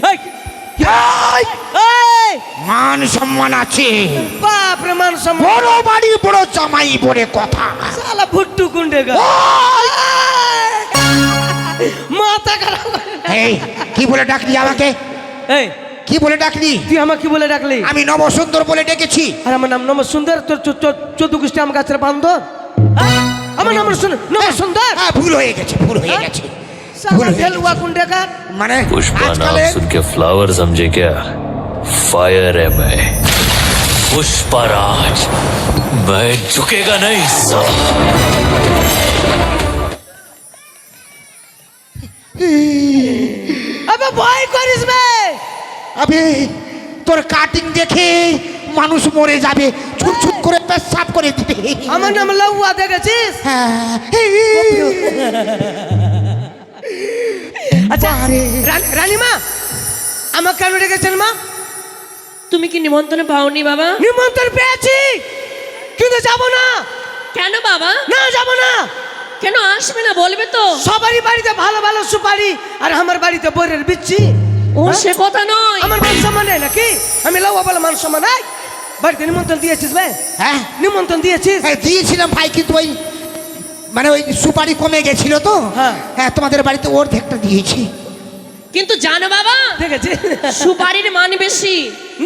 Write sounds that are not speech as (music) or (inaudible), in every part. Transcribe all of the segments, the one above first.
এই, এই, মান সম্মান আছে। বাপ রে মান সম্মান। বড় বাড়ি বড় জামাই বলে কথা। সালা ভুট্টু কুন্ডে গা। মাথা খারাপ এই কি বলে ডাকলি আমাকে? এই কি বলে ডাকলি? তুই আমাকে কি বলে ডাকলি? আমি নবসুন্দর বলে ডেকেছি। আর আমার নাম নম সুন্দর তোর চোদ্দ গোষ্ঠী আমার কাছে বান্ধব? আমার নাম শুন নম সুন্দর হ্যাঁ ভুল হয়ে গেছে ভুল হয়ে হ্যাঁ? গেছে। ভুল সালা হয়ে ঢেলুয়া গেছে। কুন্ডে গা মানে पुष्पा আজকালে नाम सुन के फ्लावर समझे क्या फायर है मैं पुष्पा राज मैं झुकेगा नहीं साला আবে ভয় করিস বে আবে তোর কাটিং দেখে মানুষ মরে যাবে ছুট ছুট করে পেশাব করে দিবে আমার নাম লাউয়া দেখেছিস হ্যাঁ। আচ্ছা রানীমা আমার কেন ডেকেছেন মা? তুমি কি নিমন্ত্রণে পাওনি বাবা? নিমন্ত্রণ পেয়েছি কিন্তু যাব না। কেন বাবা? না যাব না। কেন আসবে না বলবে তো। সবারই বাড়িতে ভালো ভালো সুপারি আর আমার বাড়িতে বইয়ের বিচ্ছি। ও সে কথা নয়। আমার মান সম্মান নেই নাকি? আমি লাউয়া বলে মান সম্মান নাই। বাড়িতে নিমন্ত্রণ দিয়েছিস ভাই হ্যাঁ। নিমন্ত্রণ দিয়েছিস? হ্যাঁ, দিয়েছিলাম ভাই কিন্তু ওই মানে ওই সুপারি কমে গেছিল তো? হ্যাঁ। হ্যাঁ তোমাদের বাড়িতে ওর অর্ধেকটা দিয়েছি। কিন্তু জানো বাবা দেখেছি। সুপারির মান বেশি।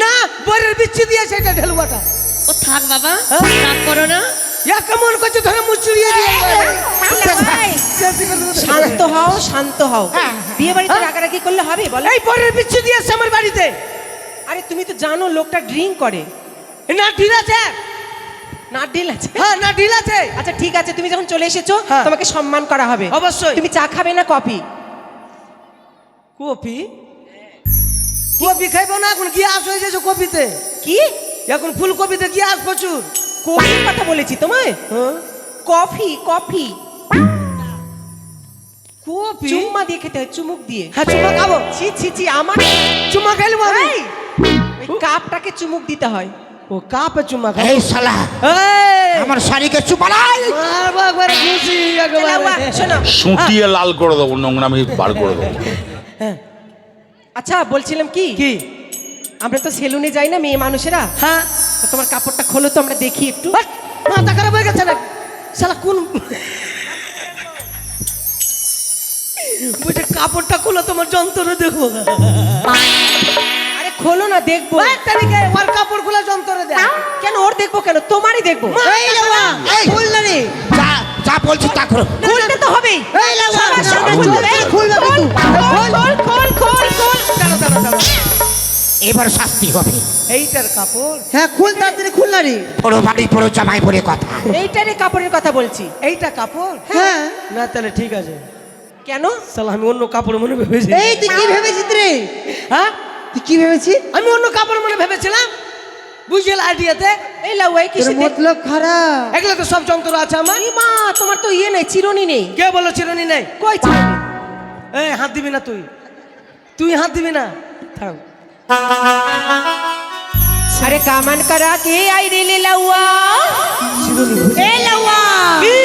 না বইয়ের বিচ্ছি দিয়েছে এটা ঢেলুয়াটা। ও থাক বাবা হ্যাঁ? রাগ করো না। ইয়া কেমন করছে? ধরে মুচড়িয়ে দিয়ে শান্ত হও শান্ত হও। বিয়ে বাড়িতে রাগারাগি করলে হবে বলো। এই বইয়ের বিচ্ছি দিয়েছে আমার বাড়িতে। আরে তুমি তো জানো লোকটা ড্রিঙ্ক করে। না ঢিল আছে। না ডিল আছে? হ্যাঁ না ঢিল আছে। আচ্ছা ঠিক আছে তুমি যখন চলে এসেছ হ্যাঁ। তোমাকে সম্মান করা হবে। অবশ্যই। তুমি চা খাবে না কফি? কপি কপি খাইবো না এখন গ্যাস হয়ে যাচ্ছে কপিতে কি? এখন ফুলকপিতে গ্যাস প্রচুর। কফির কথা বলেছি তোমায়? হ্যাঁ? Coffee coffee. কপি চুম্মা দিয়ে খেতে হয় চুমুক দিয়ে। হ্যাঁ চুমা খাব। ছি ছি ছি আমার চুমা খাইলবো আমি। কাপটাকে চুমুক দিতে হয়। ও কাপে চুমা খাব এই শালা আমার শাড়িকে চুপালাই মারবো একবারে খুশি লাউয়া, একেবারে শোনো সুটিয়ে লাল করে দেবো নোংরামি বার করে দেবো আচ্ছা বলছিলাম কি কি আমরা তো সেলুনে যাই না মেয়ে মানুষেরা হ্যাঁ তো তোমার কাপড়টা খোলো তো আমরা দেখি একটু মাথা খারাপ হয়ে গেছে না শালা কোন বলছে কাপড়টা খোলো তোমার যন্ত্র দেখো না দেখব। তারিখে ওর কাপড় খোলা যন্ত্র দেয়। কেন ওর দেখব কেন? তোমারই দেখব। এই লাউয়া, এই, যা যা বলছি তা করো। খুলতে তো হবেই। এবার শাস্তি হবে। এইটার কাপড়? হ্যাঁ খুল তাড়াতাড়ি খুল না রে। বড় বাড়ি বড় জামাই বলে কথা। এইটারে কাপড়ের কথা বলছি। এইটা কাপড়? হ্যাঁ। না তাহলে ঠিক আছে। কেন? শালা আমি অন্য কাপড় মনে ভেবেছি। এই তুই কি ভেবেছিস রে? হ্যাঁ? কি ভেবেছি? আমি অন্য কাপড় মনে ভেবেছিলাম। বুঝল আইডিয়াতে এই তোর কিসে দেখ মতলব খারাপ। এগুলো তো সব যন্ত্র আছে আমার। মা তোমার তো ইয়ে নেই চিরুনি নেই। কে বলো চিরনি নেই? কই চিরুনি? এই হাত দিবি না তুই। তুই হাত দিবি না। থাক আরে কামান করা কে আই রে লে লাউয়া এ লাউয়া। কি?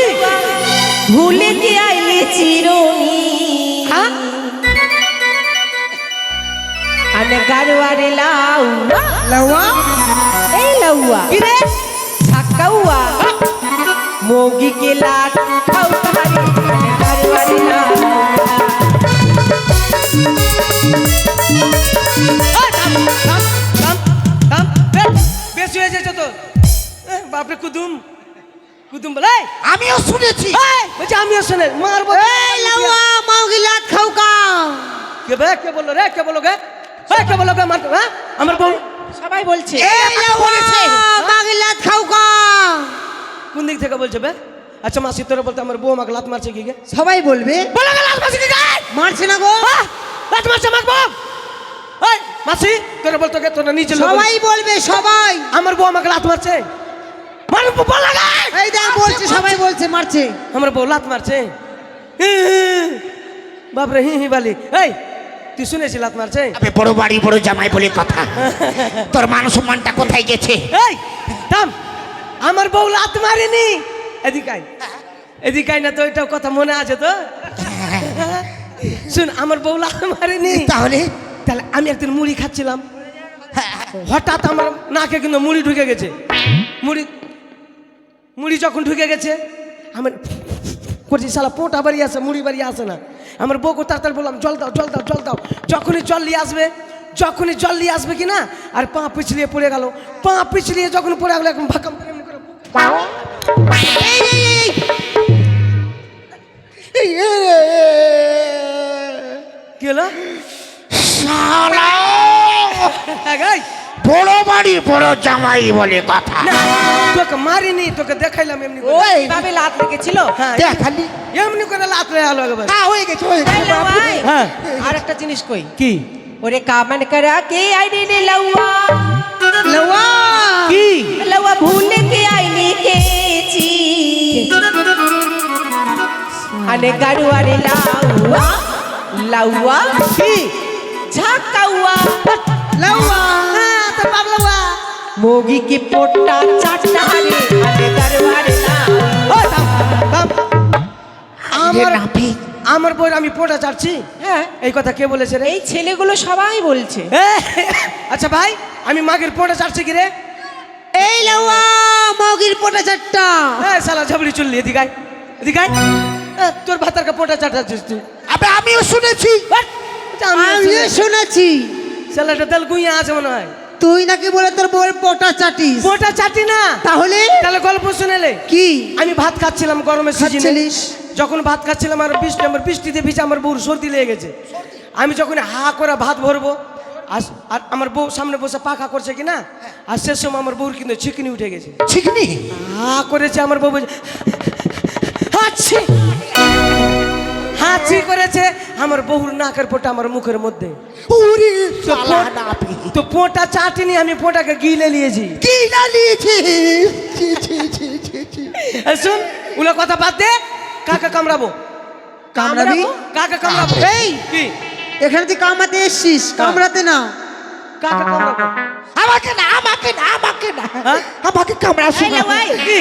ভুলে কে আইলে গান গারোয়ারে লাউ। লাউয়া? এই লাউয়া। কিরে? ঠাকাউয়া মোগি কে লাট খাও তাহারি। গারোয়ারে লাউ। বেশি হয়ে যেত তো। বাপরে কুদুম। কুদুম বলে আমিও শুনেছি। বলছি আমিও শুনে মারবো এই লাউয়া মাউগি লাট খাও কা কে বে কে বলল রে কে বলল গে? কে মার হ্যাঁ? আমার বউ? সবাই বলছে। মাউগি লাত খাও কা। কোন দিক থেকে বলছে বে? আচ্ছা মাসি তোরা বলতে আমার বউ আমাকে লাত মারছে কি গে? সবাই বলবে। বলো লাত মারছে কি গে? মারছে না গো। আহ, লাত মারছে আমার বউ। এই মাসি তোরা বলতো গে তোরা নিচে সবাই বলবে সবাই। আমার বউ আমাকে লাত মারছে। মার বল লাগা এই দেখ বলছে সবাই বলছে মারছে। আমার বউ লাত মারছে। বাপরে হি হি বালি। এই তুই শুনেছি লাত মারছে আবে বড় বাড়ি বড় জামাই বলে কথা। (laughs) তোর মান সম্মানটা কোথায় গেছে? এই থাম। আমার বউ লাত মারেনি। এদিকাই। এদিকাই না তো এটাও কথা মনে আছে তো? শুন আমার বউ লাল মারেনি। তাহলে? তাহলে আমি একদিন মুড়ি খাচ্ছিলাম। হঠাৎ আমার নাকে কিন্তু মুড়ি ঢুকে গেছে। মুড়ি মুড়ি যখন ঢুকে গেছে আমার করছি সালা পোটা বাড়ি আসে মুড়ি বাড়ি আসে না। আমার বউকে তাড়াতাড়ি বললাম জল দাও জল দাও জল দাও। যখনই জল নিয়ে আসবে যখনই জল নিয়ে আসবে কি না আর পা পিছলিয়ে পড়ে গেল। পা পিছলিয়ে যখন পড়ে গেল এখন ভাকাম কি হলো। বড় বাড়ি বড় জামাই বলে কথা। তোকে মারিনি তোকে দেখাইলাম এমনি ওই ভাবে লাত লেগেছিল? হ্যাঁ, দেখালি এমনি করে লাত লাগালো একবার। হ্যাঁ হয়ে গেছে হয়ে গেছে হ্যাঁ। আর একটা জিনিস কই? কি? ওরে কামান করা কে আইনি নে লওয়া? লওয়া? কি? লওয়া ভুল কে আইনি কেছি আনে গাড়ুয়ারে লাউয়া লাউয়া কি? ঝাকাউয়া লাউয়া হ্যাঁ, হ্যাঁ মোগি কি পোট্টা চাটটা রে আনে গাড়ুয়া রে লাউয়া ও, থাম, থাম। আমার আমার বই আমি পোটা চাচ্ছি হ্যাঁ। এই কথা কে বলেছে রে? এই ছেলেগুলো সবাই বলছে। আচ্ছা ভাই আমি মাগের পোটা চাচ্ছি কি রে? এই লওয়া মগির পোটা চারটা। এ শালা ঝাবড়ি চললি এদিকে আয়, এদিকে আয়। তোর ভাতারকে পোটা চাটাচ্ছিস তুই। আবে আমিও শুনেছি। আমিও। শুনেছি। শালাটা তেল গুইয়া আছে মনে হয়। তুই নাকি বলে তোর বউয়ের পোটা চাটিস? পোটা চাটি না। তাহলে? তাহলে গল্প শুনেলে কি? আমি ভাত খাচ্ছিলাম গরমের সিজনে? যখন ভাত খাচ্ছিলাম আর বৃষ্টি আমার বৃষ্টিতে ভিজে আমার বউর সর্দি লেগে গেছে। আমি যখন হা করে ভাত ভরবো আর আর আমার বউ সামনে বসে পাখা করছে কি না আর সে সময় আমার বউর কিন্তু চিকনি উঠে গেছে। ঠিকনি হা করেছে আমার বউ হাঁচি হাঁচি করেছে আমার বহুর নাকের পোটা আমার মুখের মধ্যে। তো পোটা চাটিনি আমি পোটাকে গিলে নিয়েছি। কি না নিয়েছিস ছি, ছি, ছি, ছি, ছি। এই শুন উলো কথা বাদ দে কাকে কামড়াবো? কামড়াবি? কাকে কামড়াবো? এই! কি? এখানে তুই কামাতে এসছিস কামড়াতে না। কাকে কামড়াবো? আমাকে না আমাকে না আমাকে না। হ্যাঁ? আমাকে কামড়া এই শোনা লাউয়াই, কি?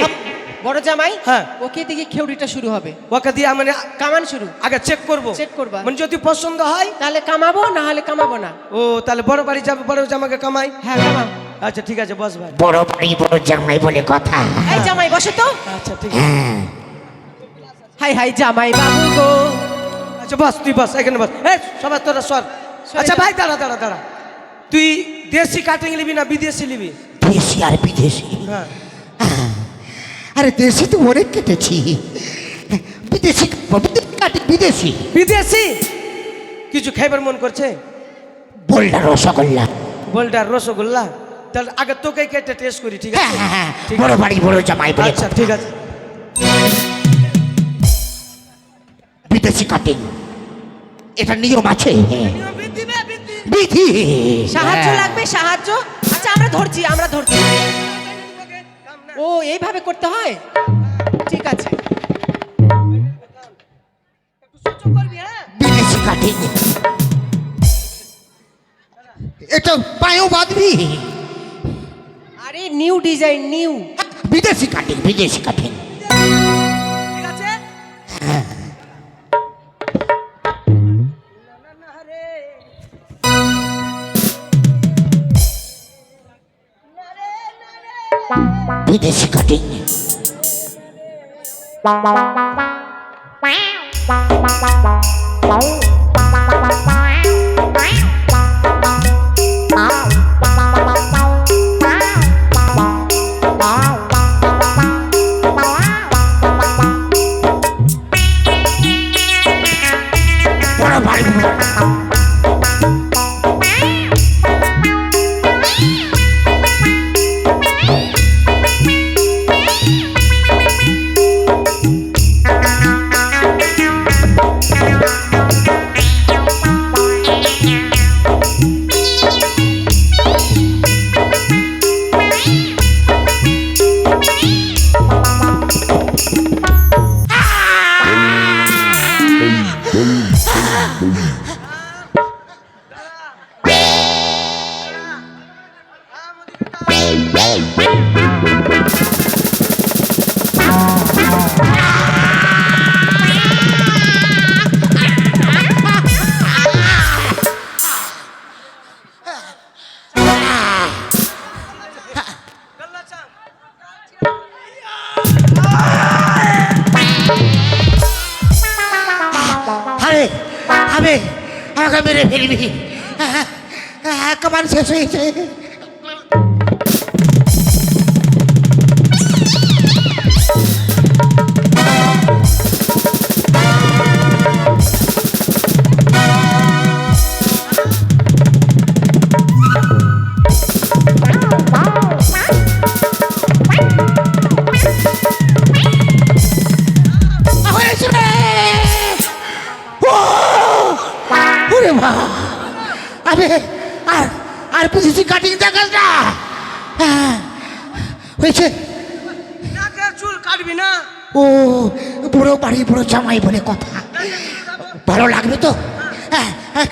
বড় জামাই হ্যাঁ। ওকে দিকে খেউড়িটা শুরু হবে। ওকে দিয়ে মানে কামান শুরু। আগে চেক করব। চেক করবা। মানে যদি পছন্দ হয়? তাহলে কামাবো না হলে কামাবো না। ও তাহলে বড় বাড়ি যাবে বড় জামাকে কামাই? হ্যাঁ কামাও। আচ্ছা ঠিক আছে বস ভাই। বড় বাড়ি বড় জামাই বলে কথা। এই জামাই বসো তো। আচ্ছা ঠিক আছে। হ্যাঁ। হাই হাই জামাই বাবু গো। আচ্ছা বস তুই বস এখানে বস। এই সবাই তোরা সর। আচ্ছা। ভাই দাঁড়া দাঁড়া দাঁড়া। তুই দেশি কাটিং নিবি না বিদেশি নিবি? দেশি আর বিদেশি? হ্যাঁ। আরে দেশি তো অনেক কেটেছি। বিদেশি বিদেশি কাটি বিদেশি। বিদেশি? কিছু খাইবার মন করছে? বোল্ডার রসগোল্লা। বোল্ডার রসগোল্লা? তাহলে আগে তোকে কেটে টেস্ট করি ঠিক হ্যাঁ আছে? হ্যাঁ হ্যাঁ ঠিক বড় বাড়ি বড় জামাই আচ্ছা ঠিক আছে। বিদেশি কাটিং এটা নিয়ম আছে? বিধি। সাহায্য হ্যাঁ। লাগবে সাহায্য? আচ্ছা আমরা ধরছি আমরা ধরছি। ও এইভাবে করতে হয়? ঠিক আছে। বিদেশি কাটিং এটা পায়েও বাঁধবি। আরে নিউ ডিজাইন নিউ বিদেশি কাটিং বিদেশি কাটিং ঠিক আছে? বিদেশি কাটিং বড় তো? হ্যাঁ, হ্যাঁ,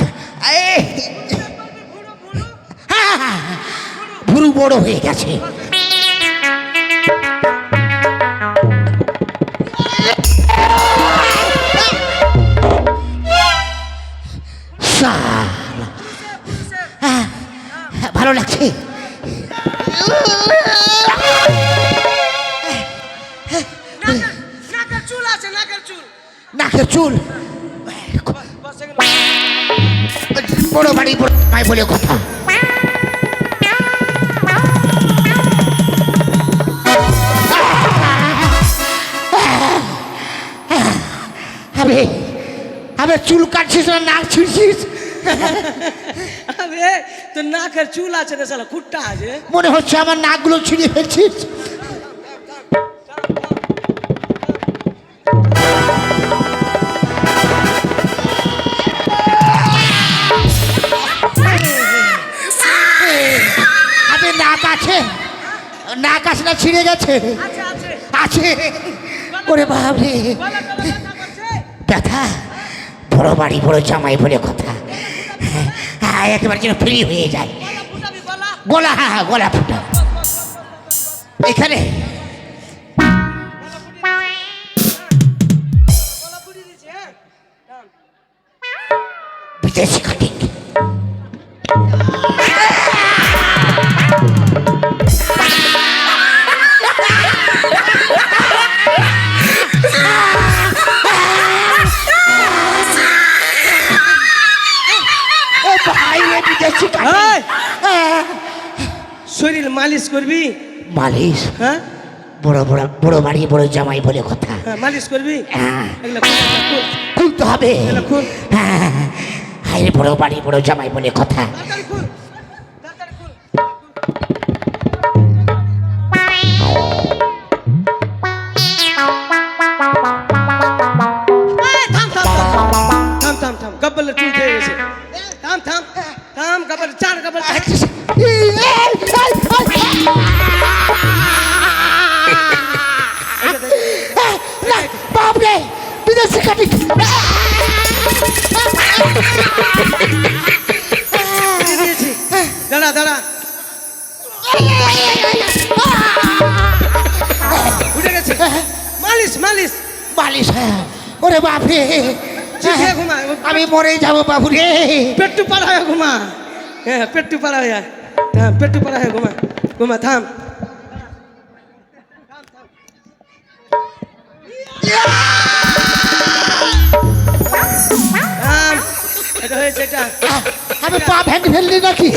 হ্যাঁ, ভুরু বড় হয়ে গেছে। হ্যাঁ, হ্যাঁ, ভালো লাগছে? নাকের চুল? বড় বাড়ি বড় বলে কথা। আবে আবে চুল কাটছিস না নাক ছিঁড়ছিস? আবে তোর নাকের চুল আছে রে শালা খুট্টা আছে। মনে হচ্ছে আমার নাকগুলো ছিঁড়ে ফেলছিস। আছে না ছিঁড়ে গেছে। আছে ওরে বাবরে ব্যথা। বড় বাড়ি বড় জামাই বলে কথা। হ্যাঁ একেবারে যেন ফ্রি হয়ে যায়। গলা হ্যাঁ হ্যাঁ গলা ফুটা এখানে মালিশ। হ্যাঁ? বড় বড় বড় বাড়ি বড় জামাই বলে কথা। হ্যাঁ, মালিশ করবি? হ্যাঁ। খুলতে হবে। হ্যাঁ বড় বাড়ি বড় জামাই বলে কথা। থাম থাম থাম। চুল খেয়ে গেছে। থাম থাম। থাম গব্বল চার গব্বল মালিশ হ্যাঁ? ওরে বাপরে। চিঠিয়ে আমি মরে যাব বাবু রে পেট্টু পাড়া হয়ে ঘুমা। হ্যাঁ পেট্টু পাড়া হয়ে। হ্যাঁ পেট্টু পাড়া হয়ে ঘুমা। ঘুমা থাম। আমি পা ভেঙে ফেললি নাকি?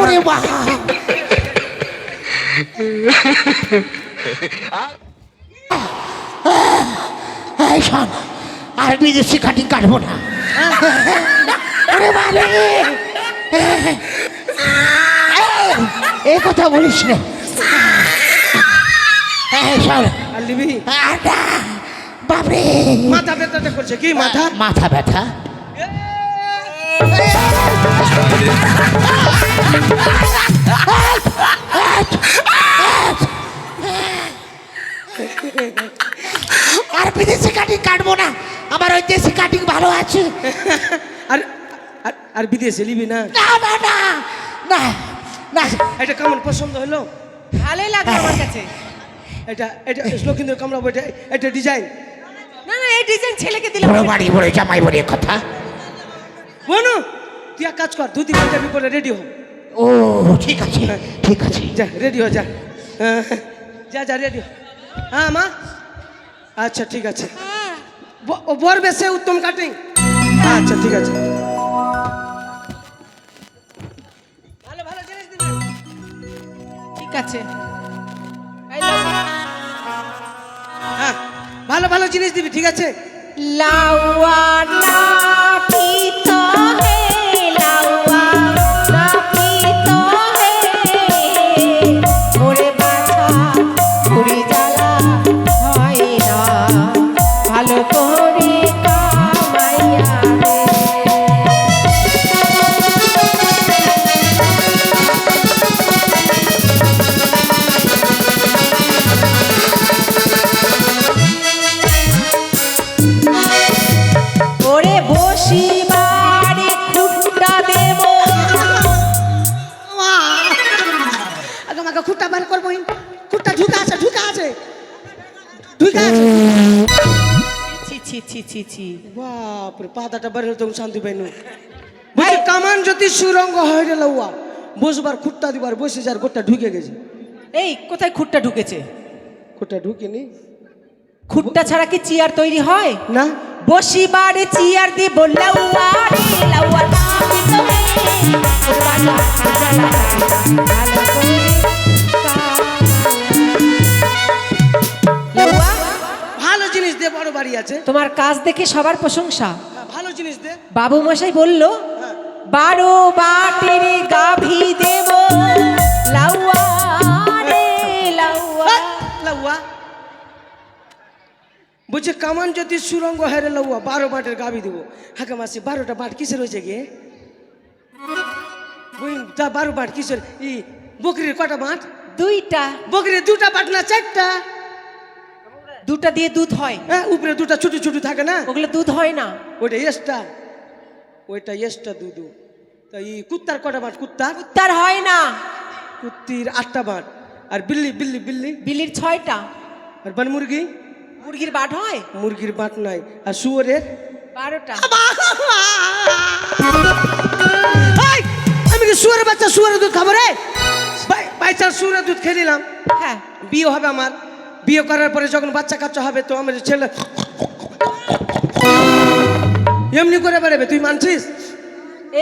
ওরে বাবা। এই শোন আর বিদেশি কাটিং কাটবো না। ওরে বাবা এই কথা বলিস না। বাপরে। মাথা ব্যথাটা করছে কি মাথা? মাথা ব্যথা। আর বিদেশি কাটিং কাটবো না। আমার ওই দেশি কাটিং ভালো আছে। আর আর- আর বিদেশে নিবি না? না না না না না। এটা কেমন পছন্দ হলো? ভালোই লাগল আমার কাছে। এটা এটা লক্ষিন্দ্র কামরা এটা এটা ডিজাইন না না এই ডিজাইন ছেলেকে দিলে বড় বাড়ি বড় জামাই বলে কথা। বনু তুই এক কাজ কর দু তিন ঘণ্টা পরে রেডি হ। ও ঠিক আছে ঠিক আছে। যা রেডি হ যা। হ্যাঁ, যা যা রেডি হ। হ্যাঁ মা? আচ্ছা ঠিক আছে। ও বর বেশে উত্তম কাটিং। আচ্ছা ঠিক আছে। ভালো ভালো জিনিস দিবেন ঠিক আছে। হ্যাঁ ভালো ভালো জিনিস দিবি ঠিক আছে? লাউয়া ছি ছি ছি ছি ছি। বাপরে পাতাটা বার হলে তখন শান্তি পাইনু। বলছি কামান যদি সুরঙ্গ হয় রে লউয়া বসবার খুঁটটা দিবার বসে যার গোটটা ঢুকে গেছে। এই কোথায় খুঁটটা ঢুকেছে? খুঁটটা ঢুকেনি। খুঁটটা ছাড়া কি চেয়ার তৈরি হয়? না। বসি বাড়ি চেয়ার ভালো করে লাউয়া দে বড় বাড়ি আছে। তোমার কাজ দেখে সবার প্রশংসা। হ্যাঁ, ভালো জিনিস দে। বাবু মশাই বলল বারো বাটির গাভী দেব। লাউয়া রে লাউয়া। লউয়া। বলছে কামান যদি সুরঙ্গ হয় রে লউয়া বারো বাটের গাবি দেবো। হাকে মাসি বারোটা বাট কিসের হয়েছে গে? তা বারো বাট কিসের ই বকরির কটা বাট? দুইটা। বকরির দুটা বাট না চারটা? দুটা দিয়ে দুধ হয়। হ্যাঁ উপরে দুটা ছোট ছোট থাকে না? ওগুলো দুধ হয় না। ওইটা এসটা ওইটা এসটা দুদু তা এই কুত্তার কটা বাট কুত্তার? তার হয় না। কুত্তির আটটা বাট আর বিল্লি বিল্লি বিল্লি? বিল্লির ছয়টা। আর বান মুরগি? মুরগির বাট হয়? মুরগির বাট নাই। আর শুয়োরের? বারোটা। আমি কি শুয়ারের বাচ্চা শুয়ারের দুধ খাব রে? বাই চান্স শুয়ারের দুধ খেয়ে নিলাম। হ্যাঁ। বিয়ে হবে আমার। বিয়ে করার পরে যখন বাচ্চা কাচ্চা হবে তো আমার ছেলে এমনি করে বেড়াবে তুই মানছিস?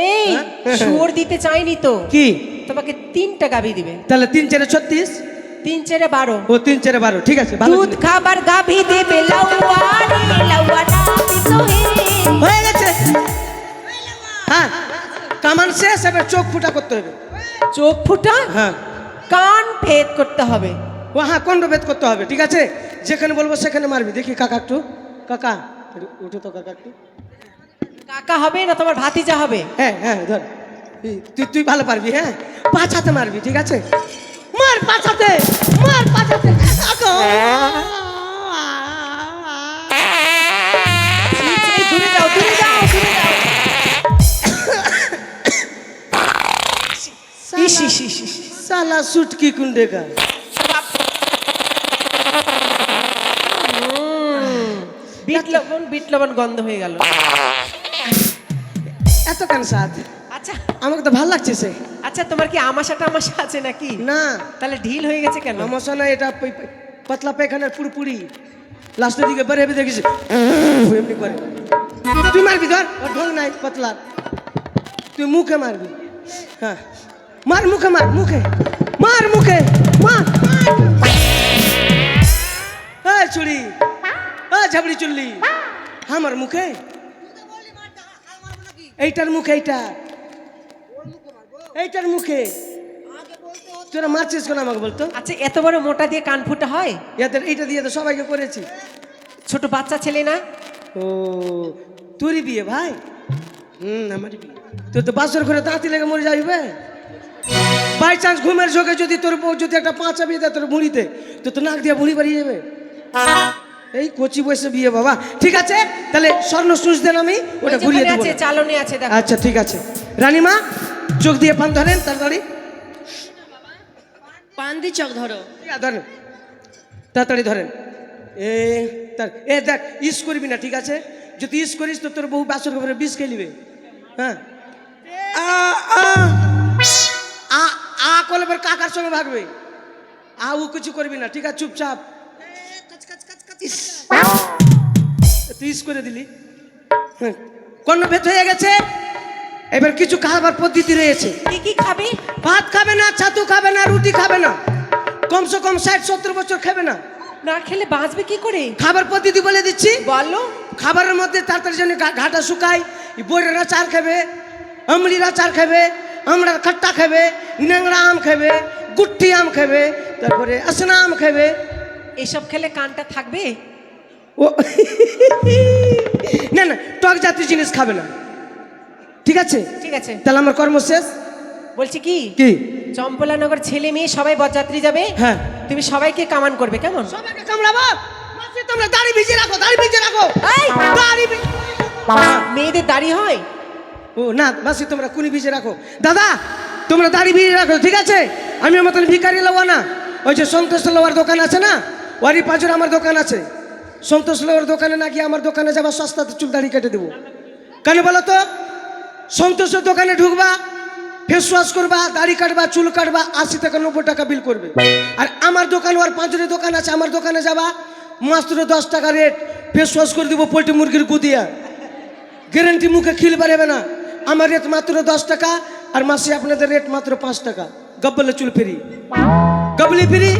এই হ্যাঁ? শুয়োর দিতে চাইনি তো। কি? তোমাকে তিনটা গাভী দিবে। তাহলে তিন চারে ছত্রিশ? তিন চারে বারো। ও তিন চারে বারো ঠিক আছে দুধ। খাবার গাভী দেবে হয়ে গেছে। হ্যাঁ কামান শেষ এবার চোখ ফুটা করতে হবে। চোখ ফুটা? হ্যাঁ। কান ভেদ করতে হবে। ও হ্যাঁ কণ্ঠভেদ করতে হবে ঠিক আছে? যেখানে বলব সেখানে মারবি। দেখি কাকা একটু। কাকা উঠো তো কাকা একটু। কাকা হবে না তোমার ভাতিজা হবে? হ্যাঁ হ্যাঁ ধর। তুই তুই ভালো পারবি হ্যাঁ? পাছাতে মারবি ঠিক আছে? মার পাছাতে মার পাছাতে দূরে যাও দূরে যাও দূরে। সালা সুটকি কুন্ডে কা বিট লবণ বিট লবণ গন্ধ হয়ে গেল। এত কেন সাথ আচ্ছা। আমাকে তো ভালো লাগছে সে। আচ্ছা তোমার কি আমাশা টামাশা আছে নাকি? না। তাহলে ঢিল হয়ে গেছে কেন? সমস্যা না এটা পাতলা পায়খানার পুরোপুরি। লাস্টের দিকে বেড়ে হেবে দেখেছি এমনি করে। তুই মারবি ধর ওর ঢং নাই পাতলা। তুই মুখে মারবি। হ্যাঁ। মার মুখে মার মুখে। মার মুখে মার। চুড়ি ঝাবড়ি চুল্লি। আমার মুখে? এইটার মুখে এইটা। এইটার মুখে। তোরা মারছিস কেন আমাকে বলতো? আচ্ছা এত বড় মোটা দিয়ে কান ফুটা হয়? এদের এইটা দিয়ে তো সবাইকে করেছি। ছোট বাচ্চা ছেলে না? ও তোরই বিয়ে ভাই? হুম আমারই বিয়ে। তোর তো বাসর করে দাঁতি লেগে মরে যাবি বে। বাই চান্স ঘুমের চোখে যদি তোর যদি একটা পাঁচা বিয়ে দেয় তোর মুড়িতে তো তো নাক দিয়ে বুড়ি বাড়িয়ে যাবে। এই কচি বয়সে বিয়ে বাবা। ঠিক আছে? তাহলে স্বর্ণ সুচ দেন আমি ওটা ঘুরিয়ে দেবো আছে চালনে আছে আচ্ছা ঠিক আছে। রানীমা চোখ দিয়ে পান ধরেন তাড়াতাড়ি। পান দি চক ধরো। ঠিক আছে, ধরেন। তাড়াতাড়ি ধরেন। এ তার এ দেখ ইস করবি না ঠিক আছে? যদি ইস করিস তো তোর বহু বাসর খবরে বিষ খেয়ে নিবে। হ্যাঁ? আ আ। আ আ করলে কাকার সঙ্গে ভাগবে। আ ও কিছু করবি না ঠিক আছে? চুপচাপ। তুই করে দিলি। কর্ণভেদ হয়ে গেছে। এবার কিছু খাবার পদ্ধতি রয়েছে। কি কি খাবে? ভাত খাবে না ছাতু খাবে না রুটি খাবে না। কমসে কম ষাট সত্তর বছর খাবে না। না খেলে বাঁচবে কি করে? খাবার পদ্ধতি বলে দিচ্ছি। বলো। খাবারের মধ্যে তাড়াতাড়ি জন্য ঘাটা শুকায় বইয়েরা চার খাবে আমলিরা চার খাবে আমরা খট্টা খাবে ন্যাংরা আম খাবে গুট্টি আম খাবে তারপরে আসনা আম খাবে এসব খেলে কানটা থাকবে? ও না না টক জাতীয় জিনিস খাবে না। ঠিক আছে? ঠিক আছে। তাহলে আমার কর্ম শেষ? বলছি কি? কি? চম্পলানগর ছেলে মেয়ে সবাই বরযাত্রী যাবে? হ্যাঁ। তুমি সবাইকে কামান করবে কেমন? সবাইকে কামড়াবো? মাসি তোমরা দাড়ি ভিজে রাখো দাড়ি ভিজে রাখো। এই! দাড়ি মেয়েদের দাড়ি হয়? ও না মাসি তোমরা কুনি ভিজে রাখো। দাদা তোমরা দাড়ি ভিজে রাখো ঠিক আছে? আমি মতন ভিকারি লওয়া না। ওই যে সন্তোষ লোয়ার দোকান আছে না? ওয়ারি পাঁচুর আমার দোকান আছে। সন্তোষ লোয়ার দোকানে না গিয়ে আমার দোকানে যাবা, সস্তাতে চুল দাড়ি কেটে দেবো। কেন বলো তো? সন্তোষের দোকানে ঢুকবা ফেস ওয়াশ করবা, দাড়ি কাটবা, চুল কাটবা, আশি টাকা নব্বই টাকা বিল করবে। আর আমার দোকান ওর পাঁচুরের দোকান আছে, আমার দোকানে যাবা, মাত্র দশ টাকা রেট ফেস ওয়াশ করে দিব পোলট্রি মুরগির গুদিয়া গ্যারেন্টি মুখে খিল বাড়াবে না। আমার রেট মাত্র দশ টাকা, আর মাসে আপনাদের রেট মাত্র পাঁচ টাকা। গব্বলে চুল ফেরি। গবলি ফেরি